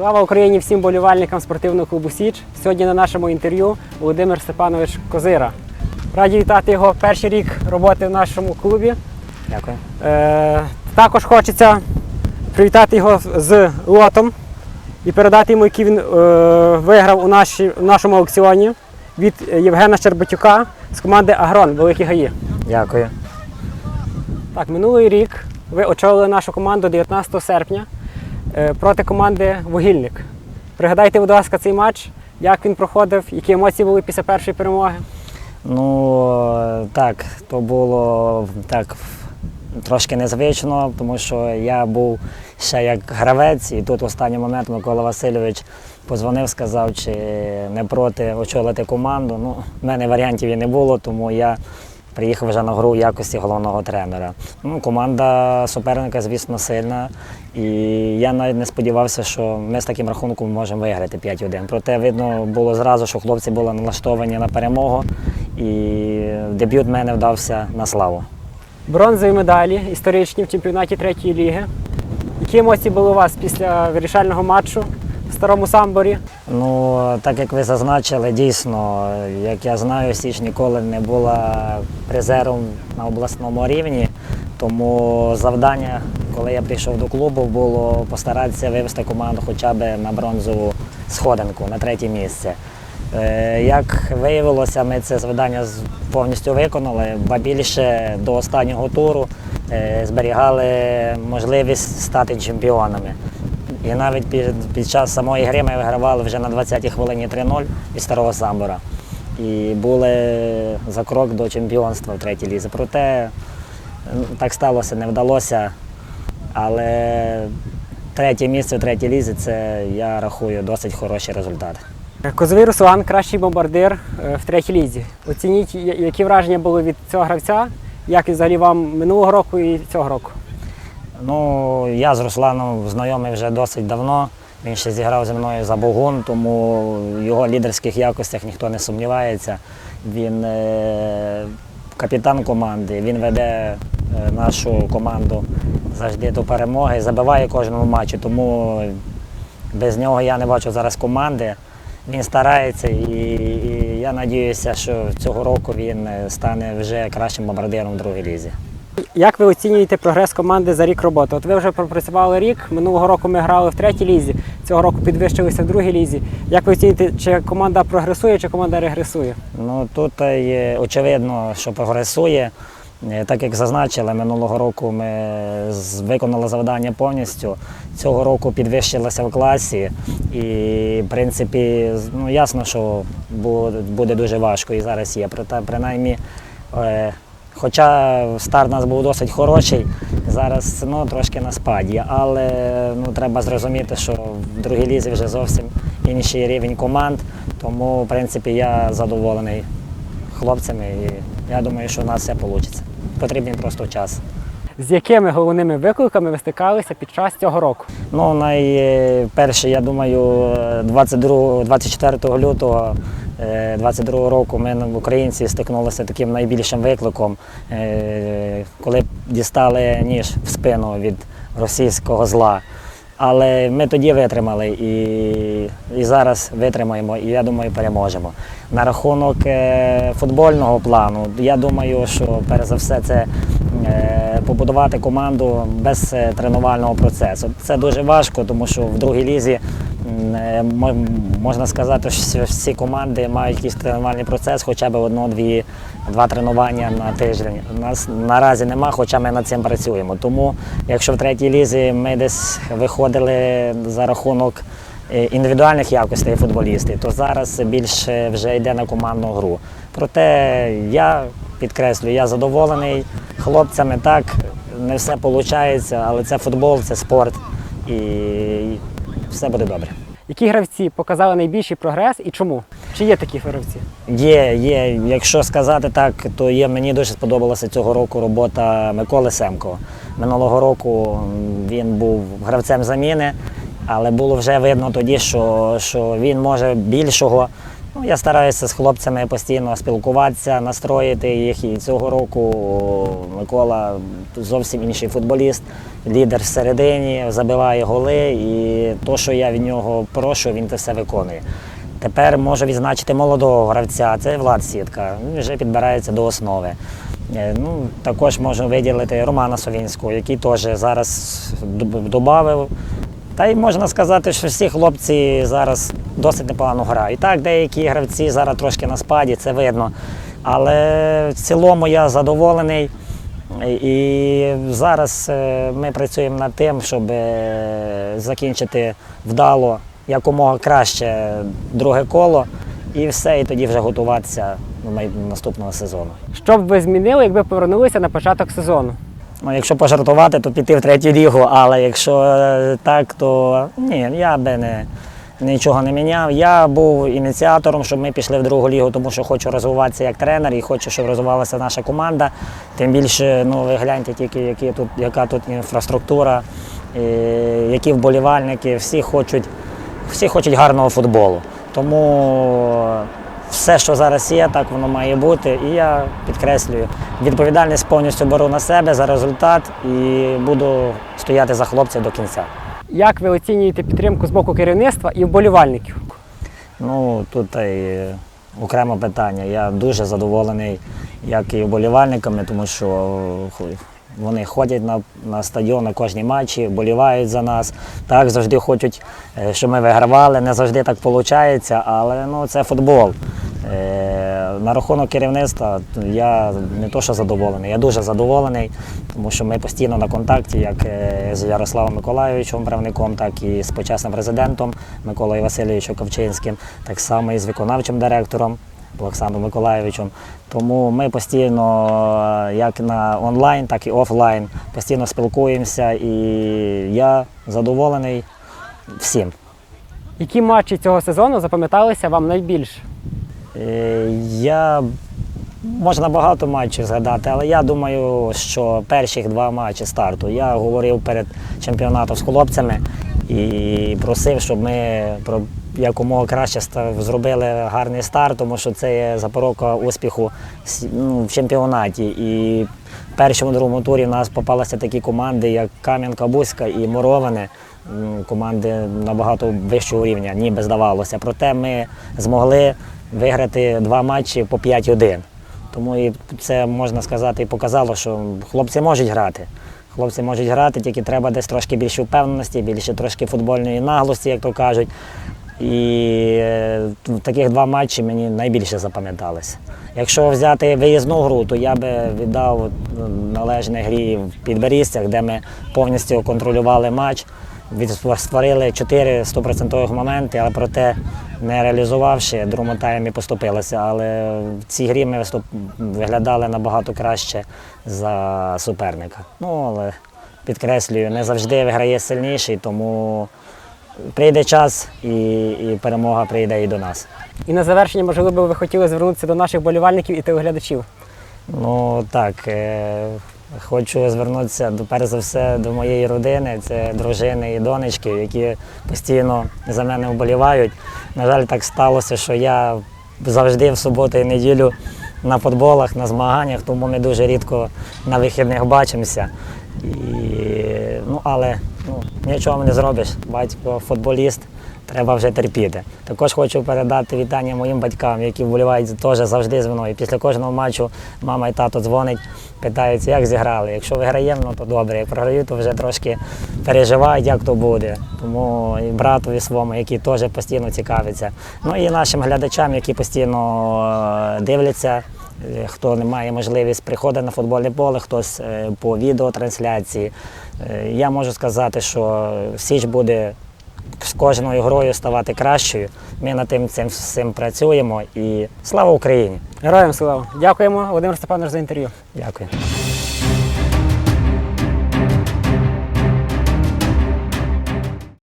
Слава Україні всім болівальникам спортивного клубу Січ. Сьогодні на нашому інтерв'ю Володимир Степанович Козира. Раді вітати його перший рік роботи в нашому клубі. Дякую. Е, також хочеться привітати його з лотом і передати йому, який він е, виграв у, наші, у нашому аукціоні від Євгена Щербатюка з команди Агрон Великі Гаї. Дякую. Так, минулий рік ви очолили нашу команду 19 серпня проти команди Вугільник. Пригадайте, будь ласка, цей матч, як він проходив, які емоції були після першої перемоги. Ну так, то було так трошки незвично, тому що я був ще як гравець, і тут в останній момент Микола Васильович позвонив, сказав, чи не проти очолити команду. Ну, в мене варіантів і не було, тому я приїхав вже на гру в якості головного тренера. Ну, команда суперника, звісно, сильна. І я навіть не сподівався, що ми з таким рахунком можемо виграти 5-1. Проте видно було зразу, що хлопці були налаштовані на перемогу, і дебют мене вдався на славу. Бронзові медалі історичні в чемпіонаті третьої ліги. Які емоції були у вас після вирішального матчу в старому самборі? Ну, так як ви зазначили, дійсно, як я знаю, Січ ніколи не була призером на обласному рівні. Тому завдання, коли я прийшов до клубу, було постаратися вивести команду хоча б на бронзову сходинку, на третє місце. Е, Як виявилося, ми це завдання повністю виконали, ба більше до останнього туру е, зберігали можливість стати чемпіонами. І навіть під, під час самої гри ми вигравали вже на 20-й хвилині 3-0 від старого самбора. І були за крок до чемпіонства в третій лізі. Проте так сталося, не вдалося. Але третє місце в третій лізі це я рахую досить хороший результат. Козовий Руслан, кращий бомбардир е, в третій лізі. Оцініть, які враження були від цього гравця, як він взагалі вам минулого року і цього року. Ну, я з Русланом знайомий вже досить давно. Він ще зіграв зі мною за Богун, тому в його лідерських якостях ніхто не сумнівається. Він е, капітан команди, він веде е, нашу команду завжди до перемоги, забиває кожному матчі, тому без нього я не бачу зараз команди. Він старається і, і я сподіваюся, що цього року він е, стане вже кращим бомбардиром в другій лізі. Як ви оцінюєте прогрес команди за рік роботи? От ви вже пропрацювали рік. Минулого року ми грали в третій лізі, цього року підвищилися в другій лізі. Як ви оцінюєте, чи команда прогресує, чи команда регресує? Ну тут е, є очевидно, що прогресує. Е, Так як зазначили, минулого року ми виконали завдання повністю. Цього року підвищилося в класі, і в принципі, ну ясно, що буде дуже важко і зараз є. Принаймні, е, хоча старт у нас був досить хороший, зараз ну, трошки на спаді. Але ну, треба зрозуміти, що в другій лізі вже зовсім інший рівень команд. Тому, в принципі, я задоволений хлопцями і я думаю, що у нас все вийде. Потрібен просто час. З якими головними викликами ви стикалися під час цього року? Ну, найперше, я думаю, 22, 24 лютого 22 року ми в українці стикнулися таким найбільшим викликом, е, коли дістали ніж в спину від російського зла. Але ми тоді витримали і, і зараз витримаємо, і я думаю, переможемо. На рахунок е, футбольного плану, я думаю, що перш за все це е, побудувати команду без е, тренувального процесу. Це дуже важко, тому що в другій лізі е, мо- можна сказати, що всі команди мають якийсь тренувальний процес, хоча б одно-дві два тренування на тиждень. Нас наразі нема, хоча ми над цим працюємо. Тому, якщо в третій лізі ми десь виходили за рахунок е, індивідуальних якостей футболістів, то зараз більше вже йде на командну гру. Проте я підкреслюю, я задоволений хлопцями. Так, не все виходить, але це футбол, це спорт і все буде добре. Які гравці показали найбільший прогрес і чому? Чи є такі гравці? Є, є. Якщо сказати так, то є, мені дуже сподобалася цього року робота Миколи Семко. Минулого року він був гравцем заміни, але було вже видно тоді, що, що він може більшого Ну, я стараюся з хлопцями постійно спілкуватися, настроїти їх. І цього року Микола зовсім інший футболіст, лідер всередині, забиває голи, і то, що я від нього прошу, він це все виконує. Тепер можу відзначити молодого гравця, це Влад Сітка. Він вже підбирається до основи. Е, Ну, також можу виділити Романа Совінського, який теж зараз додав. Та й можна сказати, що всі хлопці зараз досить непогано грають. Так, деякі гравці зараз трошки на спаді, це видно. Але в цілому я задоволений. І зараз е, ми працюємо над тим, щоб е, закінчити вдало якомога краще друге коло і все, і тоді вже готуватися до наступного сезону. Що б ви змінили, якби повернулися на початок сезону? Ну, якщо пожартувати, то піти в третю лігу, але якщо е, так, то ні, я би не, нічого не міняв. Я був ініціатором, щоб ми пішли в другу лігу, тому що хочу розвиватися як тренер і хочу, щоб розвивалася наша команда. Тим більше, ну ви гляньте тільки, які тут, яка тут інфраструктура, і які вболівальники, всі хочуть, всі хочуть гарного футболу. Тому все, що зараз є, так воно має бути. І я підкреслюю, відповідальність повністю беру на себе за результат і буду стояти за хлопців до кінця. Як ви оцінюєте підтримку з боку керівництва і вболівальників? Ну, тут і окреме питання. Я дуже задоволений, як і вболівальниками, тому що вони ходять на, на стадіон на кожні матчі, вболівають за нас. Так, завжди хочуть, е, щоб ми вигравали. Не завжди так виходить, але ну, це футбол. Е, На рахунок керівництва я не то, що задоволений, я дуже задоволений, тому що ми постійно на контакті, як е, з Ярославом Миколайовичем, правником, так і з почесним президентом Миколою Васильовичем Ковчинським, так само і з виконавчим директором Олександром Миколайовичем. Тому ми постійно, е, як на онлайн, так і офлайн, постійно спілкуємося, і я задоволений всім. Які матчі цього сезону запам'яталися вам найбільше? Е, Я можна багато матчів згадати, але я думаю, що перші два матчі старту я говорив перед чемпіонатом з хлопцями і просив, щоб ми якомога краще зробили гарний старт, тому що це є запорока успіху ну, в чемпіонаті. І в першому другому турі в нас попалися такі команди, як Кам'янка Бузька і Мороване. Команди набагато вищого рівня, ніби здавалося. Проте ми змогли виграти два матчі по 5-1. Тому і це можна сказати і показало, що хлопці можуть грати. Хлопці можуть грати, тільки треба десь трошки більше впевненості, більше трошки футбольної наглості, як то кажуть. І е, таких два матчі мені найбільше запам'яталися. Якщо взяти виїзну гру, то я би віддав належне грі в Підберізцях, де ми повністю контролювали матч, створили 4 100% моменти, але проте не реалізувавши, в другому таймі поступилися. Але в цій грі ми виглядали набагато краще за суперника. Ну, але підкреслюю, не завжди виграє сильніший, тому прийде час і, і перемога прийде і до нас. І на завершення, можливо, ви хотіли звернутися до наших вболівальників і телеглядачів. Ну так, е, хочу звернутися до перш за все до моєї родини, це дружини і донечки, які постійно за мене вболівають. На жаль, так сталося, що я завжди в суботу і неділю на футболах, на змаганнях, тому ми дуже рідко на вихідних бачимося. І, ну, але ну, нічого не зробиш. Батько футболіст, треба вже терпіти. Також хочу передати вітання моїм батькам, які вболівають теж завжди зі мною. Після кожного матчу мама і тато дзвонять, питаються, як зіграли. Якщо виграємо, ну то добре. Як програю, то вже трошки переживають, як то буде. Тому і братові своєму, які теж постійно цікавляться. Ну і нашим глядачам, які постійно е, дивляться. Е, Хто не має можливість приходить на футбольне поле, хтось е, по відеотрансляції. Я можу сказати, що Січ буде з кожною грою ставати кращою. Ми над тим цим всім працюємо і слава Україні! Героям слава! Дякуємо, Володимир Степанович, за інтерв'ю. Дякую.